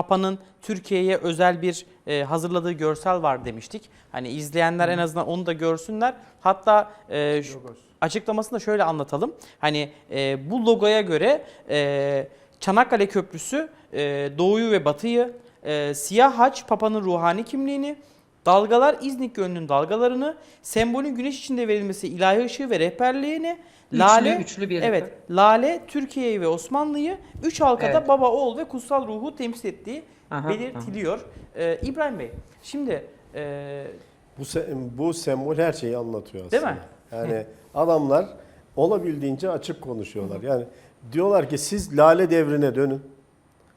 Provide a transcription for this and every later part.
Papa'nın Türkiye'ye özel bir e, hazırladığı görsel var demiştik. Hani izleyenler en azından onu da görsünler. Hatta e, şu- açıklamasını da şöyle anlatalım. Hani e, bu logoya göre e, Çanakkale Köprüsü e, doğuyu ve batıyı, e, siyah haç Papa'nın ruhani kimliğini, dalgalar İznik Gölü'nün dalgalarını, sembolün güneş içinde verilmesi ilahi ışığı ve rehberliğini, Üçlü- lale, üçlü birlikte. evet, lale Türkiye'yi ve Osmanlı'yı üç halkada Evet. baba, oğul ve kutsal ruhu temsil ettiği Aha, belirtiliyor. E, İbrahim Bey, şimdi e, Bu, se- bu sembol her şeyi anlatıyor aslında. Değil mi? Yani adamlar olabildiğince açık konuşuyorlar. Yani diyorlar ki siz lale devrine dönün.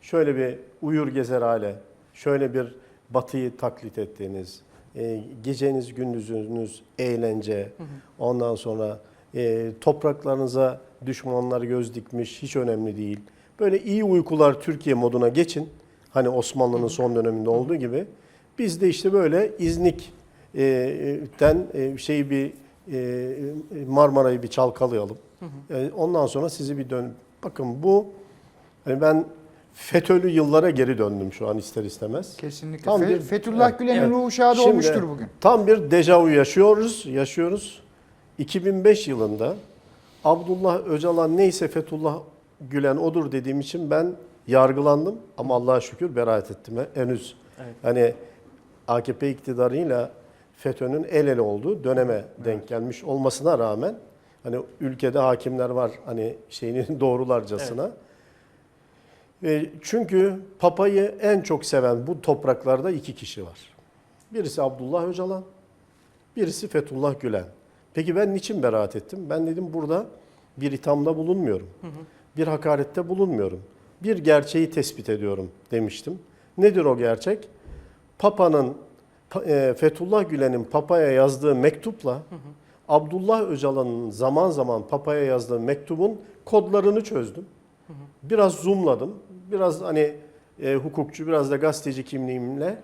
Şöyle bir uyur gezer hale, şöyle bir batıyı taklit ettiğiniz, e, geceniz gündüzünüz eğlence, ondan sonra e, topraklarınıza düşmanlar göz dikmiş, hiç önemli değil. Böyle iyi uykular Türkiye moduna geçin. Hani Osmanlı'nın son döneminde olduğu gibi. Biz de işte böyle İznik'ten e, şeyi bir e, Marmara'yı bir çalkalayalım. E, Ondan sonra sizi bir dön. Bakın bu hani ben FETÖ'lü yıllara geri döndüm şu an ister istemez. Kesinlikle. Tam Fe- bir- Fethullah Evet, Gülen'in evet. ruhu şadı Şimdi olmuştur bugün. Tam bir dejavu yaşıyoruz, yaşıyoruz. 2005 yılında Abdullah Öcalan neyse Fethullah Gülen odur dediğim için ben yargılandım ama Allah'a şükür beraat ettim henüz. Evet. Hani AKP iktidarıyla FETÖ'nün el ele olduğu döneme denk gelmiş olmasına rağmen hani ülkede hakimler var hani şeyini doğrularcasına. E, Çünkü Papa'yı en çok seven bu topraklarda iki kişi var. Birisi Abdullah Öcalan, birisi Fethullah Gülen. Peki ben niçin beraat ettim? Ben dedim burada bir ithamda bulunmuyorum. Bir hakarette bulunmuyorum. Bir gerçeği tespit ediyorum demiştim. Nedir o gerçek? Papa'nın Pa- e, Fethullah Gülen'in Papa'ya yazdığı mektupla Abdullah Öcalan'ın zaman zaman Papa'ya yazdığı mektubun kodlarını çözdüm. Biraz zoomladım. Biraz hani e, hukukçu, biraz da gazeteci kimliğimle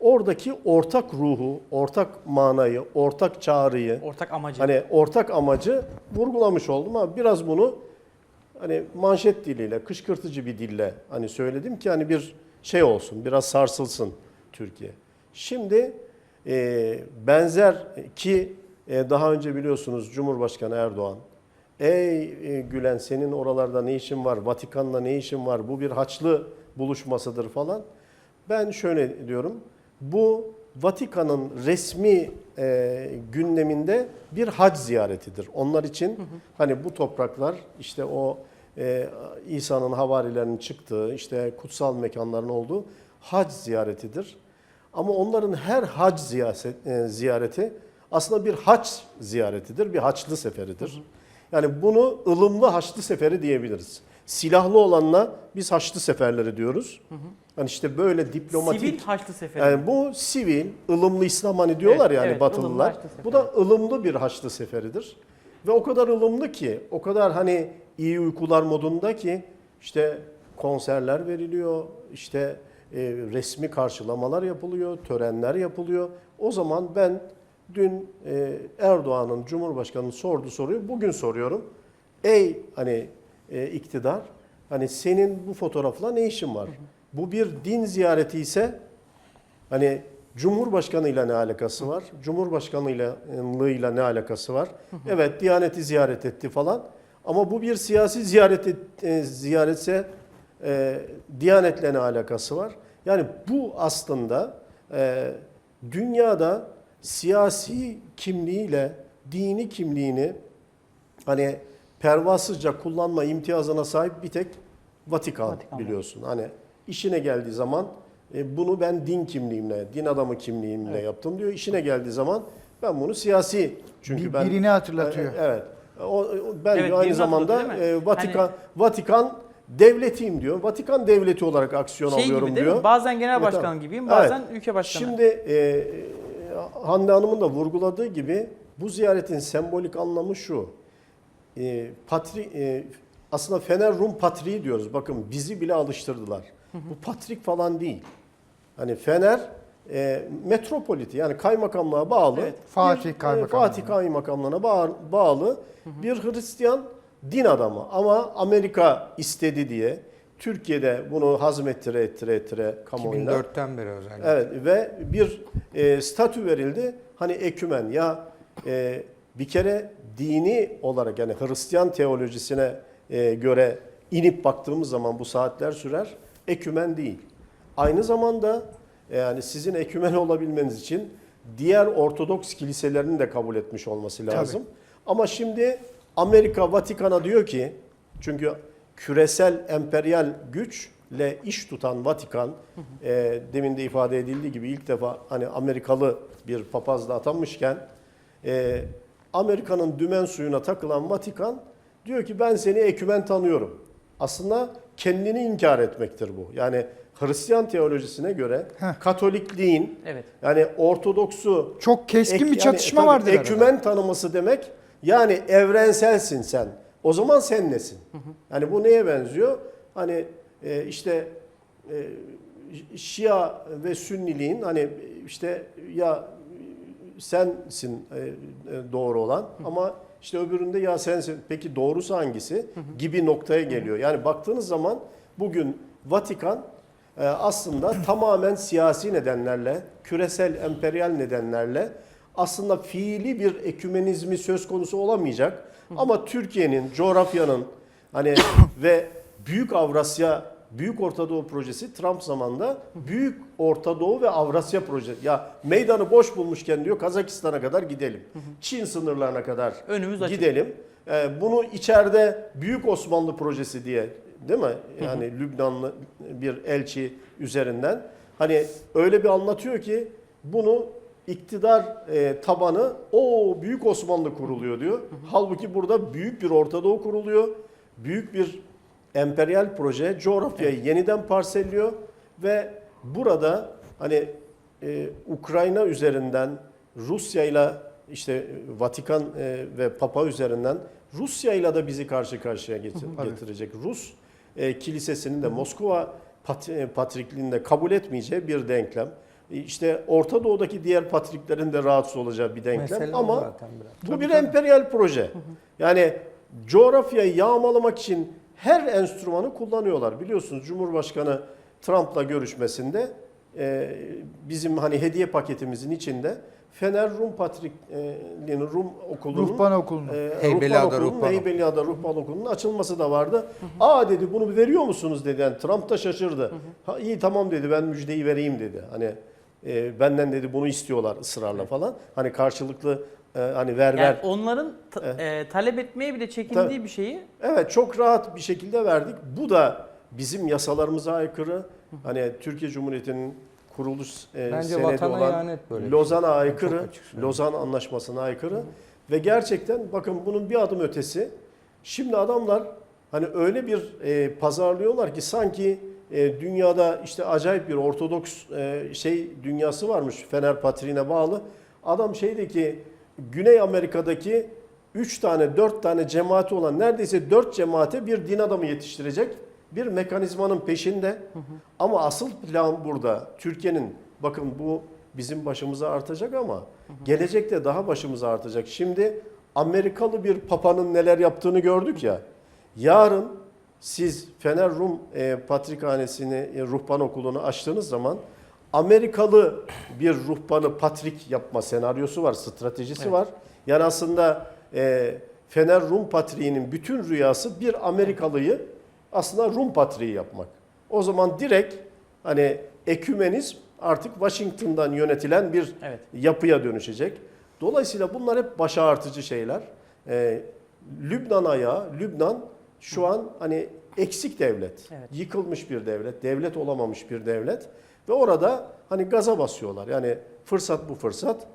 oradaki ortak ruhu, ortak manayı, ortak çağrıyı, ortak amacı. hani ortak amacı vurgulamış oldum ama biraz bunu hani manşet diliyle, kışkırtıcı bir dille hani söyledim ki hani bir şey olsun, biraz sarsılsın Türkiye. Şimdi e, benzer ki e, daha önce biliyorsunuz Cumhurbaşkanı Erdoğan Ey e, Gülen senin oralarda ne işin var? Vatikan'la ne işin var? Bu bir haçlı buluşmasıdır falan. Ben şöyle diyorum. Bu Vatikan'ın resmi e, gündeminde bir hac ziyaretidir. Onlar için hani bu topraklar işte o e, İsa'nın havarilerinin çıktığı işte kutsal mekanların olduğu hac ziyaretidir. Ama onların her hac ziyaret, e, ziyareti aslında bir haç ziyaretidir, bir haçlı seferidir. Yani bunu ılımlı haçlı seferi diyebiliriz. Silahlı olanla biz haçlı seferleri diyoruz. Hani işte böyle diplomatik Sivil Haçlı Seferi. yani bu sivil, ılımlı İslam hani diyorlar Evet, yani evet, Batılılar. Bu da ılımlı bir Haçlı Seferidir. Ve o kadar ılımlı ki, o kadar hani iyi uykular modunda ki işte konserler veriliyor, işte e, resmi karşılamalar yapılıyor, törenler yapılıyor. O zaman ben dün e, Erdoğan'ın Cumhurbaşkanı'nın sorduğu soruyu bugün soruyorum. Ey hani e, iktidar, hani senin bu fotoğrafla ne işin var? Bu bir din ziyareti ise Hani Cumhurbaşkanıyla ne alakası var? Cumhurbaşkanlığıyla ne alakası var? Evet, Diyaneti ziyaret etti falan. Ama bu bir siyasi ziyaret et- e, ziyaretse e, Diyanetle ne alakası var? Yani bu aslında e, dünyada siyasi kimliğiyle dini kimliğini hani pervasızca kullanma imtiyazına sahip bir tek Vatikan, Vatikan biliyorsun. Hani işine geldiği zaman e, bunu ben din kimliğimle, din adamı kimliğimle yaptım diyor. İşine geldiği zaman ben bunu siyasi çünkü Bir- ben birini hatırlatıyor. E, Evet. O, o- ben Evet, diyor aynı zamanda e, Vatikan Hani- Vatikan devletiyim diyor. Vatikan devleti olarak aksiyon şey alıyorum gibi diyor. Bazen genel Evet, başkan gibiyim, Evet. bazen ülke başkanı. Şimdi e, Hande Hanım'ın da vurguladığı gibi bu ziyaretin sembolik anlamı şu. E, patri, e, aslında Fener Rum Patriği diyoruz. Bakın bizi bile alıştırdılar. Bu patrik falan değil. Hani Fener e, metropoliti yani kaymakamlığa bağlı. Evet. Fatih e, Kaymakamlığı. Fatih Kaymakamlığına bağ- bağlı bir Hristiyan din adamı. Ama Amerika istedi diye, Türkiye'de bunu hazmettire ettire ettire kamuoyuna. 2004'ten beri özellikle. Evet ve bir e, statü verildi. Hani ekümen ya e, bir kere dini olarak yani Hristiyan teolojisine e, göre inip baktığımız zaman bu saatler sürer. Ekümen değil. Aynı zamanda e, yani sizin ekümen olabilmeniz için diğer Ortodoks kiliselerinin de kabul etmiş olması lazım. Ama şimdi Amerika Vatikan'a diyor ki çünkü küresel emperyal güçle iş tutan Vatikan e, demin de ifade edildiği gibi ilk defa hani Amerikalı bir papazla atanmışken e, Amerika'nın dümen suyuna takılan Vatikan diyor ki ben seni ekümen tanıyorum. Aslında kendini inkar etmektir bu. Yani Hristiyan teolojisine göre Heh. Katolikliğin Evet. yani Ortodoksu Çok keskin Ek- bir yani çatışma vardır arada. Ekümen tanıması demek yani evrenselsin sen. O zaman sen nesin? Yani bu neye benziyor? Hani e, işte e, Şia ve Sünniliğin hani işte ya sensin e, e, doğru olan ama işte öbüründe ya sensin. Peki doğrusu hangisi? Gibi noktaya geliyor. Yani baktığınız zaman bugün Vatikan e, aslında tamamen siyasi nedenlerle, küresel emperyal nedenlerle aslında fiili bir ekümenizmi söz konusu olamayacak. Ama Türkiye'nin, coğrafyanın hani ve Büyük Avrasya, Büyük Orta Doğu projesi Trump zamanında Büyük Orta Doğu ve Avrasya projesi. Ya meydanı boş bulmuşken diyor Kazakistan'a kadar gidelim. Çin sınırlarına kadar Önümüz açık. gidelim. Ee, bunu içeride Büyük Osmanlı projesi diye değil mi? Yani Lübnanlı bir elçi üzerinden. Hani öyle bir anlatıyor ki bunu iktidar e, tabanı o Büyük Osmanlı kuruluyor diyor. Halbuki burada büyük bir Orta Doğu kuruluyor. Büyük bir emperyal proje coğrafyayı yeniden parselliyor ve burada hani e, Ukrayna üzerinden Rusya ile işte Vatikan e, ve Papa üzerinden Rusya ile de bizi karşı karşıya getirecek. Rus e, kilisesinin de Moskova pat, e, patrikliğini de kabul etmeyeceği bir denklem. E, İşte Orta Doğu'daki diğer patriklerin de rahatsız olacağı bir denklem Mesele ama zaten biraz. bu bir emperyal proje. Yani coğrafyayı yağmalamak için her enstrümanı kullanıyorlar. Biliyorsunuz Cumhurbaşkanı Trump'la görüşmesinde e, bizim hani hediye paketimizin içinde Fener Rum Patrikliğinin Rum Okulu'nun Ruhban okulunu. e, Heybeliada Ruhban Okulu'nun, Ruhban Okulu. Heybeliada Ruhban Okulu'nun açılması da vardı. Aa dedi bunu veriyor musunuz dedi. Yani Trump da şaşırdı. Ha, iyi tamam dedi ben müjdeyi vereyim dedi. Hani e, benden dedi bunu istiyorlar ısrarla falan. Hani karşılıklı e, hani ver ver. Yani onların ta- e, talep etmeye bile çekindiği Tabii. bir şeyi Evet çok rahat bir şekilde verdik. Bu da bizim yasalarımıza aykırı. Hani Türkiye Cumhuriyeti'nin kuruluş e, Bence senedi vatana olan ihanet böyle bir Lozan'a şey. aykırı, Çok açık söyleyeyim. Lozan Anlaşması'na aykırı ve gerçekten bakın bunun bir adım ötesi. Şimdi adamlar hani öyle bir e, pazarlıyorlar ki sanki e, dünyada işte acayip bir Ortodoks e, şey dünyası varmış Fener Patriğine bağlı. Adam şeydeki Güney Amerika'daki 3 tane 4 tane cemaati olan neredeyse 4 cemaate bir din adamı yetiştirecek bir mekanizmanın peşinde. Ama asıl plan burada Türkiye'nin bakın bu bizim başımıza artacak ama gelecekte daha başımıza artacak. Şimdi Amerikalı bir papanın neler yaptığını gördük ya. Yarın siz Fener Rum e, Patrikhanesi'ni, e, ruhban okulunu açtığınız zaman Amerikalı bir ruhbanı patrik yapma senaryosu var, stratejisi Evet. var. Yani aslında e, Fener Rum Patriği'nin bütün rüyası bir Amerikalıyı aslında Rum Patriği yapmak. O zaman direkt hani ekümenizm artık Washington'dan yönetilen bir Evet. yapıya dönüşecek. Dolayısıyla bunlar hep baş ağrıtıcı şeyler. Ee, Lübnan ayağı, Lübnan şu an hani eksik devlet. Evet. Yıkılmış bir devlet, devlet olamamış bir devlet. Ve orada hani gaza basıyorlar. Yani fırsat bu fırsat.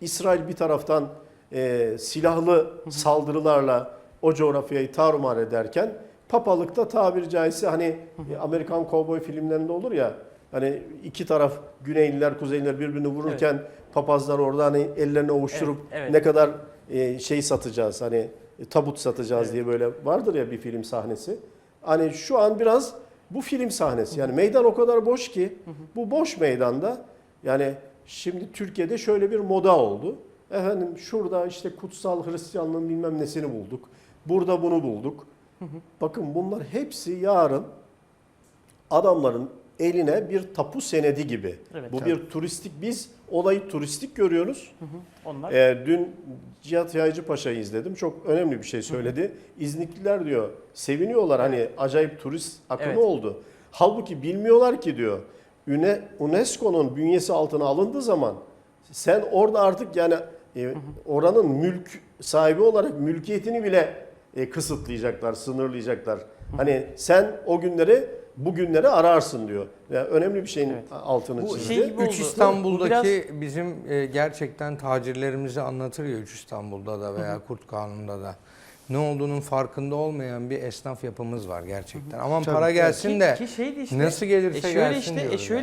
İsrail bir taraftan e, silahlı saldırılarla o coğrafyayı tarumar ederken papalıkta tabiri caizse hani e, Amerikan kovboy filmlerinde olur ya hani iki taraf Güneyliler Kuzeyliler birbirini vururken papazlar orada hani ellerini ovuşturup Evet, evet. ne kadar e, şey satacağız hani tabut satacağız diye böyle vardır ya bir film sahnesi. Hani şu an biraz bu film sahnesi. Yani meydan o kadar boş ki bu boş meydanda yani şimdi Türkiye'de şöyle bir moda oldu. Efendim şurada işte kutsal Hristiyanlığın bilmem nesini bulduk. Burada bunu bulduk. Bakın bunlar hepsi yarın adamların eline bir tapu senedi gibi. Evet, Bu tabii. bir turistik biz olayı turistik görüyoruz. Onlar Ee, dün Cihat Yaycı Paşa'yı izledim. Çok önemli bir şey söyledi. İznikliler diyor seviniyorlar hani acayip turist akını Evet. oldu. Halbuki bilmiyorlar ki diyor. UNESCO'nun bünyesi altına alındığı zaman sen orada artık yani e, oranın mülk sahibi olarak mülkiyetini bile e, kısıtlayacaklar, sınırlayacaklar. Hani sen o günleri bugünleri ararsın diyor. Yani önemli bir şeyin Evet. altını Bu çizdi. şey. Üç Bu İstanbul'daki bizim e, gerçekten tacirlerimizi anlatır ya Üç İstanbul'da da veya Kurt Kanun'da da. Ne olduğunun farkında olmayan bir esnaf yapımız var gerçekten. Aman para gelsin Ki- de ki şeydi işte, nasıl gelirse e şöyle gelsin işte, e diyoruz şöyle